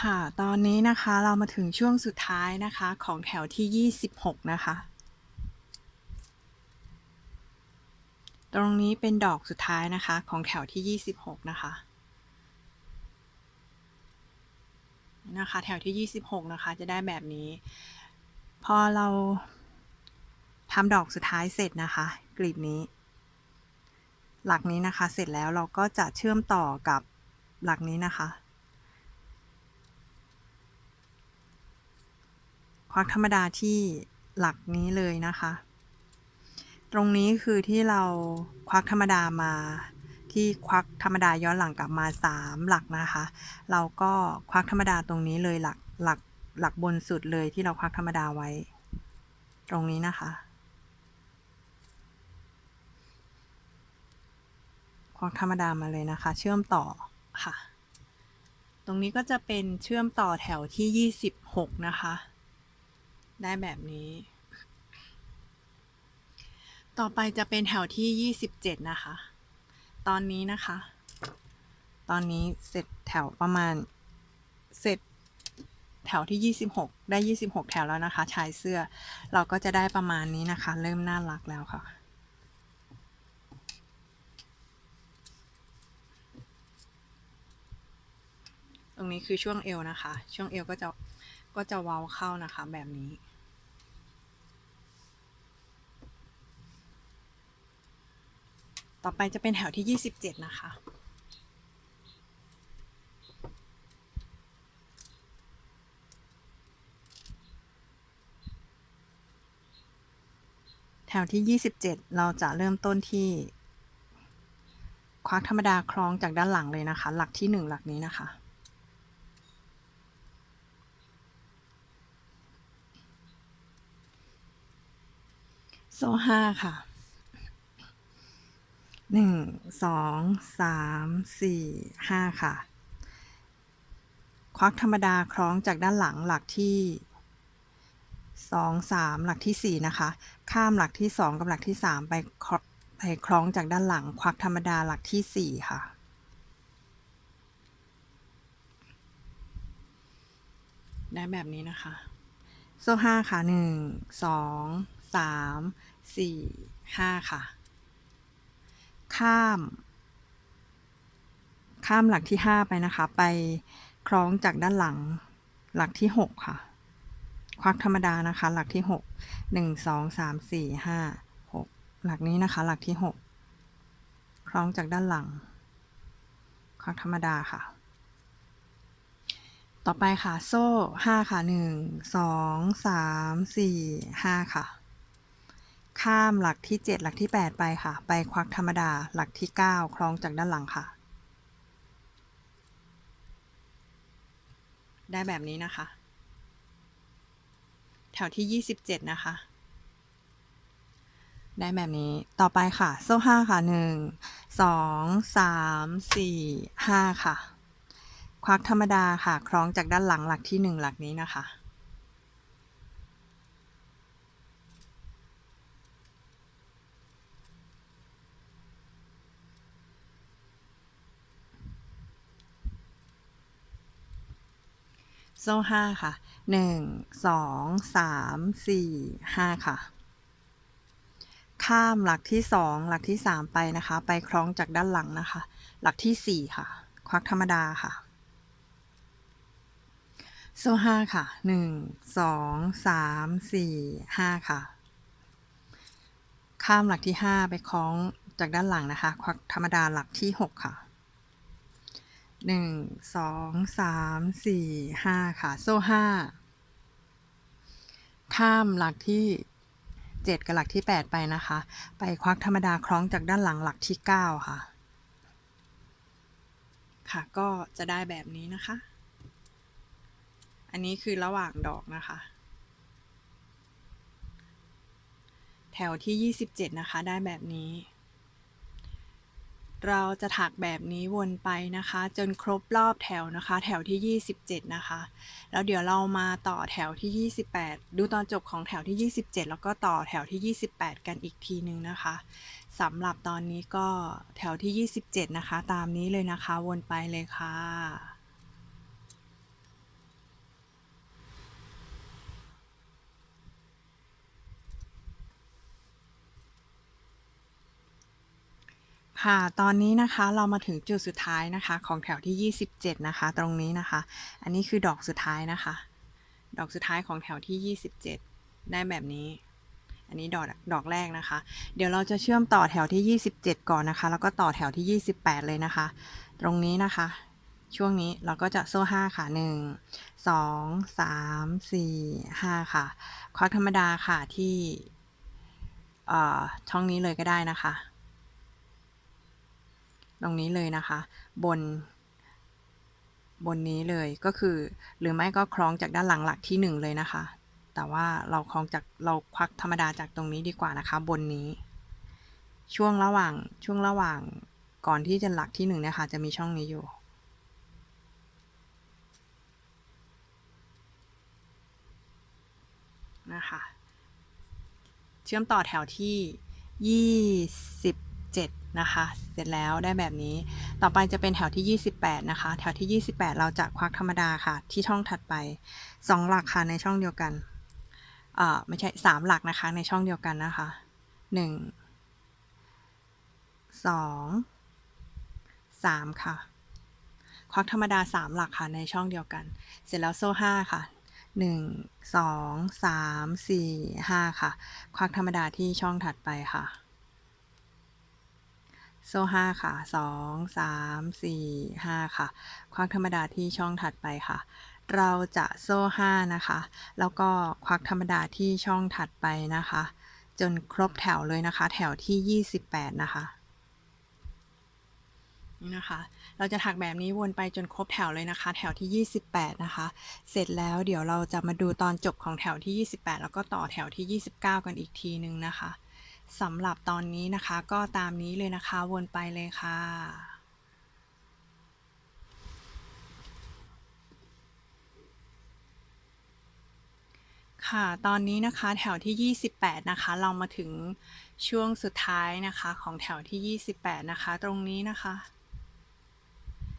ค่ะ ตอนนี้นะคะเรามาถึงช่วงสุดท้ายนะคะของแถวที่ 26 นะคะ ตรงนี้เป็นดอกสุดท้ายนะคะของแถวที่ 26 นะคะ นะคะ แถวที่ 26 นะคะ จะได้แบบนี้ พอเราทำดอกสุดท้ายเสร็จนะคะ กลีบนี้ หลักนี้นะคะ เสร็จแล้วเราก็จะเชื่อมต่อกับหลักนี้นะคะ ควักธรรมดาที่หลักนี้เลยนะคะ ตรงนี้คือที่เราควักธรรมดามา ที่ควักธรรมดาย้อนหลังกลับมา 3 หลักนะคะ เราก็ควักธรรมดาตรงนี้เลยหลักหลักหลักบนสุดเลยที่เราควักธรรมดาไว้ ตรงนี้นะคะ ควักธรรมดามาเลยนะคะ เชื่อมต่อค่ะ ตรงนี้ก็จะเป็นเชื่อมต่อแถวที่ 26 นะคะ ได้แบบนี้ ต่อไปจะเป็นแถวที่ 27 นะคะ ตอนนี้นะคะ ตอนนี้เสร็จแถวประมาณ เสร็จแถวที่ 26 ได้ 26 แถวแล้วนะคะ ชายเสื้อ เราก็จะได้ประมาณนี้นะคะ เริ่มน่ารักแล้วค่ะตรงนี้คือช่วงเอวนะคะ ช่วงเอวก็จะ ก็จะเว้าเข้านะคะแบบนี้ ต่อไปจะเป็นแถวที่ 27 นะคะแถวที่ 27 เราจะเริ่มต้นที่ ควักธรรมดาคล้องจากด้านหลังเลยนะคะ หลักที่ 1 หลักนี้นะคะ โซ่ห้าค่ะหนึ่งสองสามสี่ห้าค่ะ ควักธรรมดาคล้องจากด้านหลังหลักที่สองสามหลักที่สี่นะคะ ข้ามหลักที่สองกับหลักที่สามไปคล้อไปคล้องจากด้านหลัง ควักธรรมดาหลักที่สี่ค่ะได้แบบนี้นะคะ โซ่ห้าค่ะหนึ่งสองสาม สี่ห้าค่ะ ข้าม ข้ามหลักที่ห้าไปนะคะ ไปคล้องจากด้านหลัง หลักที่หกค่ะ ควักธรรมดานะคะ หลักที่หกหนึ่งสองสามสี่ห้าหกหลักนี้นะคะ หลักที่หกคล้องจากด้านหลัง ควักธรรมดาค่ะต่อไปค่ะ โซ่ห้าค่ะหนึ่งสองสามสี่ห้าค่ะ ข้ามหลักที่เจ็ดหลักที่แปดไปค่ะ ไปควักธรรมดา หลักที่เก้าคล้องจากด้านหลังค่ะ ได้แบบนี้นะคะ แถวที่ยี่สิบเจ็ดนะคะ ได้แบบนี้ ต่อไปค่ะ โซ่ห้าค่ะหนึ่งสองสามสี่ห้าค่ะ ควักธรรมดาค่ะ คล้องจากด้านหลังหลักที่หนึ่งหลักนี้นะคะ โซ่ห้าค่ะหนึ่งสองสามสี่ห้าค่ะ ข้ามหลักที่สองหลักที่สามไปนะคะ ไปคล้องจากด้านหลังนะคะ หลักที่สี่ค่ะ ควักธรรมดาค่ะโซ่ห้าค่ะหนึ่งสองสามสี่ห้าค่ะ ข้ามหลักที่ห้าไปคล้องจากด้านหลังนะคะ ควักธรรมดาหลักที่หกค่ะ หนึ่งสองสามสี่ห้าค่ะ โซ่ห้าข้ามหลักที่เจ็ดกับหลักที่แปดไปนะคะ ไปควักธรรมดาคล้องจากด้านหลังหลักที่เก้าค่ะ ค่ะก็จะได้แบบนี้นะคะ อันนี้คือระหว่างดอกนะคะ แถวที่ 27 นะคะ ได้แบบนี้ เราจะถักแบบนี้วนไปนะคะ จนครบรอบแถวนะคะ แถวที่ 27 นะคะ แล้วเดี๋ยวเรามาต่อแถวที่ 28 ดูตอนจบของแถวที่ 27 แล้วก็ต่อแถวที่ 28 กันอีกทีนึงนะคะสำหรับตอนนี้ก็แถวที่ 27 นะคะ ตามนี้เลยนะคะวนไปเลยค่ะ ค่ะ ตอนนี้นะคะเรามาถึงจุดสุดท้ายนะคะ ของแถวที่ 27 นะคะ ตรงนี้นะคะ อันนี้คือดอกสุดท้ายนะคะ ดอกสุดท้ายของแถวที่ 27 ได้แบบนี้ อันนี้ดอกดอกแรกนะคะ เดี๋ยวเราจะเชื่อมต่อแถวที่ 27 ก่อนนะคะ แล้วก็ต่อแถวที่ 28 เลยนะคะ ตรงนี้นะคะ ช่วงนี้เราก็จะโซ่ 5 ค่ะ 1 2 3 4 5 ค่ะ ควักธรรมดาค่ะที่ช่องนี้เลยก็ได้นะคะ ตรงนี้เลยนะคะ บน บนนี้เลยก็คือ หรือไม่ก็คล้องจากด้านหลังหลักที่หนึ่งเลยนะคะ แต่ว่าเราคล้องจากเราควักธรรมดาจากตรงนี้ดีกว่านะคะ บนนี้ ช่วงระหว่างช่วงระหว่างก่อนที่จะหลักที่หนึ่งเนี่ยค่ะจะมีช่องนี้อยู่นะคะเชื่อมต่อแถวที่ 27 นะคะ เสร็จแล้วได้แบบนี้ ต่อไปจะเป็นแถวที่ 28 นะคะ แถวที่ 28 เราจะควักธรรมดาค่ะ ที่ช่องถัดไป 2 หลักค่ะในช่องเดียวกันเอ่อไม่ใช่ 3 หลักนะคะในช่องเดียวกันนะคะ 1 2 3 ค่ะ ควักธรรมดา 3 หลักค่ะในช่องเดียวกัน เสร็จแล้วโซ่ 5 ค่ะหนึ่งสองสามสี่ห้าค่ะ ควักธรรมดาที่ช่องถัดไปค่ะ โซ่ห้าค่ะสองสามสี่ห้าค่ะ ควักธรรมดาที่ช่องถัดไปค่ะ เราจะโซ่ห้านะคะ แล้วก็ควักธรรมดาที่ช่องถัดไปนะคะ จนครบแถวเลยนะคะ แถวที่ 28 นะคะนี่นะคะ เราจะถักแบบนี้วนไปจนครบแถวเลยนะคะ แถวที่ 28 นะคะ เสร็จแล้วเดี๋ยวเราจะมาดูตอนจบของแถวที่ 28 แล้วก็ต่อแถวที่ 29 กันอีกทีนึงนะคะ สำหรับตอนนี้นะคะก็ตามนี้เลยนะคะวนไปเลยค่ะค่ะตอนนี้นะคะแถวที่ 28 นะคะ เรามาถึงช่วงสุดท้ายนะคะของแถวที่ 28 นะคะ ตรงนี้นะคะ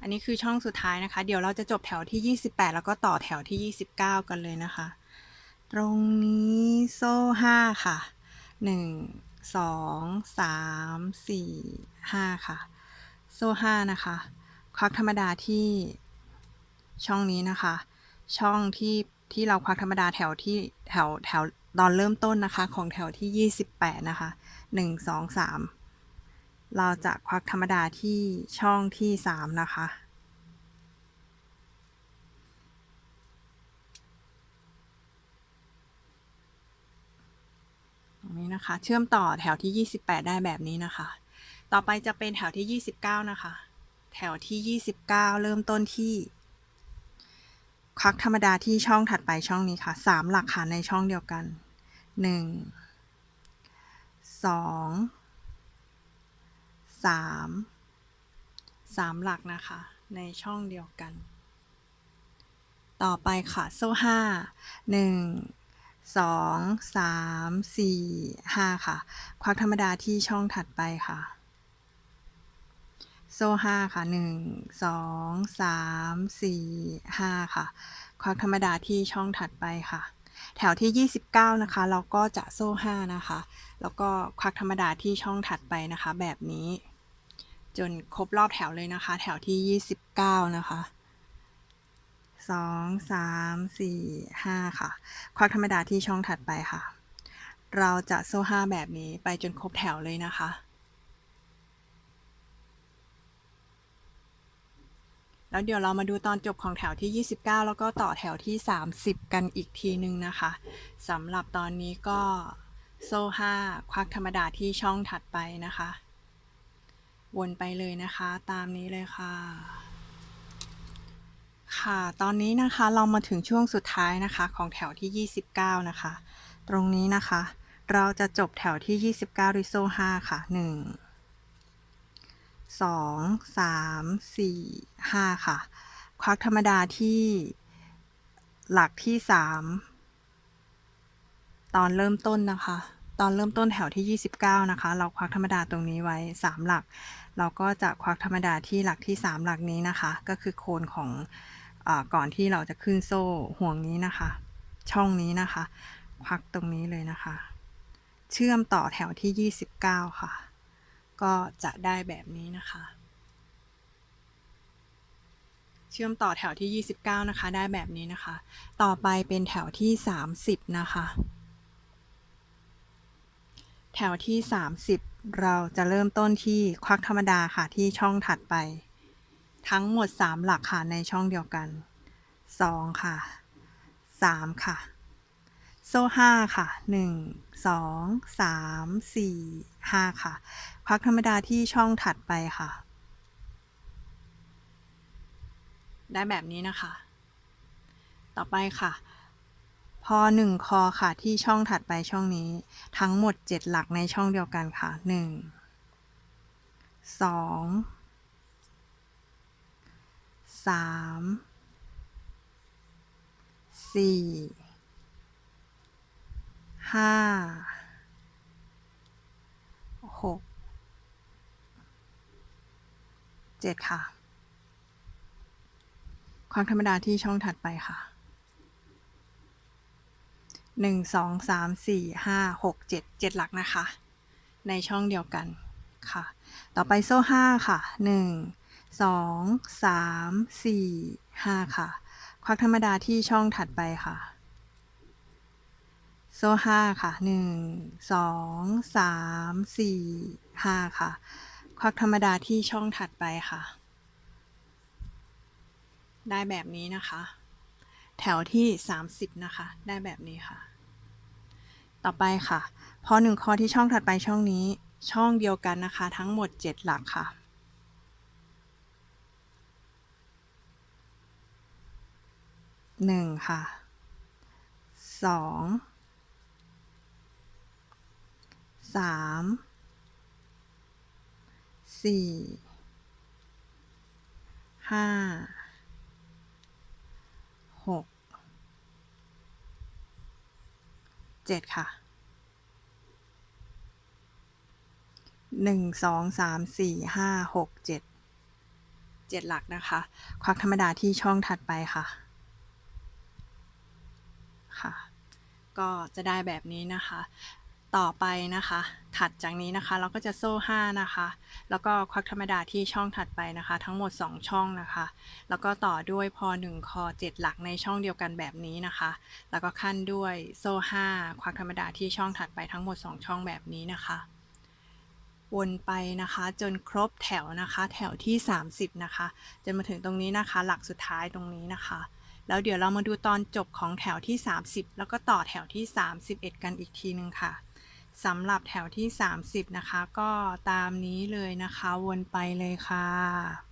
อันนี้คือช่องสุดท้ายนะคะ เดี๋ยวเราจะจบแถวที่ 28 แล้วก็ต่อแถวที่ 29 กันเลยนะคะ ตรงนี้โซ่ 5 ค่ะ 1 2 3 4 5ค่ะ โซ่5นะคะ ควักธรรมดาที่ช่องนี้นะคะ ช่องที่ที่เราควักธรรมดาแถวที่แถวแถวตอนเริ่มต้นนะคะ ของแถวที่ 28 นะคะ 1 2 3 เราจะควักธรรมดาที่ช่องที่ 3 นะคะ ตรง นะคะ เชื่อมต่อแถวที่ 28 ได้แบบนี้นะคะ ต่อไปจะเป็นแถวที่ 29 นะคะ แถวที่ 29 เริ่มต้นที่ควักธรรมดาที่ช่องถัดไปช่องนี้ค่ะ 3 หลักค่ะในช่องเดียวกัน 1 2 3 3 หลักนะคะ ในช่องเดียวกัน ต่อไปค่ะโซ่5 1 สองสามสี่ห้าค่ะ ควักธรรมดาที่ช่องถัดไปค่ะ โซ่ห้าค่ะหนึ่งสองสามสี่ห้าค่ะ ควักธรรมดาที่ช่องถัดไปค่ะ แถวที่ 29 นะคะ เราก็จะโซ่5นะคะ แล้วก็ควักธรรมดาที่ช่องถัดไปนะคะ แบบนี้ จนครบรอบแถวเลยนะคะ แถวที่ 29 นะคะ สองสามสี่ห้าค่ะ ควักธรรมดาที่ช่องถัดไปค่ะ เราจะโซ่ห้าแบบนี้ไปจนครบแถวเลยนะคะ แล้วเดี๋ยวเรามาดูตอนจบของแถวที่ 29 แล้วก็ต่อแถวที่ 30 กันอีกทีนึงนะคะสำหรับตอนนี้ก็โซ่5ควักธรรมดาที่ช่องถัดไปนะคะ วนไปเลยนะคะ ตามนี้เลยค่ะ ค่ะ ตอนนี้นะคะเรามาถึงช่วงสุดท้ายนะคะของแถวที่ 29 นะคะ ตรงนี้นะคะ เราจะจบแถวที่ 29ด้วยโซ่5ค่ะ 1 2 3 4 5 ค่ะ ควักธรรมดาที่หลักที่ 3 ตอนเริ่มต้นนะคะ ตอนเริ่มต้นแถวที่ 29 นะคะ เราควักธรรมดาตรงนี้ไว้ 3 หลัก เราก็จะควักธรรมดาที่หลักที่ 3 หลักนี้นะคะ ก็คือโคนของ ก่อนที่เราจะขึ้นโซ่ห่วงนี้นะคะ ช่องนี้นะคะ ควักตรงนี้เลยนะคะ เชื่อมต่อแถวที่ 29 ค่ะ ก็จะได้แบบนี้นะคะ เชื่อมต่อแถวที่ 29 นะคะ ได้แบบนี้นะคะ ต่อไปเป็นแถวที่ 30 นะคะ แถวที่ 30 เราจะเริ่มต้นที่ควักธรรมดาค่ะที่ช่องถัดไป ทั้งหมด 3 หลักค่ะในช่องเดียวกัน 2 ค่ะ 3 ค่ะ โซ่ห้าค่ะหนึ่งสองสามสี่ห้าค่ะควักธรรมดาที่ช่องถัดไปค่ะ ได้แบบนี้นะคะ ต่อไปค่ะ พอหนึ่งคอค่ะที่ช่องถัดไปช่องนี้ ทั้งหมดเจ็ดหลักในช่องเดียวกันค่ะหนึ่ง สามสี่ห้าหกเจ็ดค่ะ ความธรรมดาที่ช่องถัดไปค่ะหนึ่งสองสามสี่ห้าหกเจ็ดเจ็ดหลักนะคะ ในช่องเดียวกันค่ะ ต่อไปโซ่ห้าค่ะหนึ่ง สองสามสี่ห้าค่ะ ควักธรรมดาที่ช่องถัดไปค่ะ โซ่ห้าค่ะหนึ่งสองสามสี่ห้าค่ะ ควักธรรมดาที่ช่องถัดไปค่ะ ได้แบบนี้นะคะ แถวที่30นะคะ ได้แบบนี้ค่ะ ต่อไปค่ะ พอหนึ่งข้อที่ช่องถัดไปช่องนี้ ช่องเดียวกันนะคะ ทั้งหมด7หลักค่ะ หนึ่งค่ะสองสามสี่ห้าหกเจ็ดค่ะหนึ่งสองสามสี่ห้าหกเจ็ดเจ็ดหลักนะคะ ควักธรรมดาที่ช่องถัดไปค่ะ ค่ะ ก็จะได้แบบนี้นะคะ ต่อไปนะคะ ถัดจากนี้นะคะ เราก็จะโซ่5นะคะ แล้วก็ควักธรรมดาที่ช่องถัดไปนะคะ ทั้งหมด 2 ช่องนะคะ แล้วก็ต่อด้วยพอ1คอ7 หลักในช่องเดียวกันแบบนี้นะคะ แล้วก็ขั้นด้วยโซ่5ควักธรรมดาที่ช่องถัดไปทั้งหมด 2 ช่องแบบนี้นะคะวนไปนะคะจนครบแถวนะคะ แถวที่ 30 นะคะ จนมาถึงตรงนี้นะคะ หลักสุดท้ายตรงนี้นะคะ แล้วเดี๋ยวเรามาดูตอนจบของแถวที่ 30 แล้วก็ต่อแถวที่ 31 กันอีกทีนึงค่ะสำหรับแถวที่ 30 นะคะ ก็ตามนี้เลยนะคะ วนไปเลยค่ะ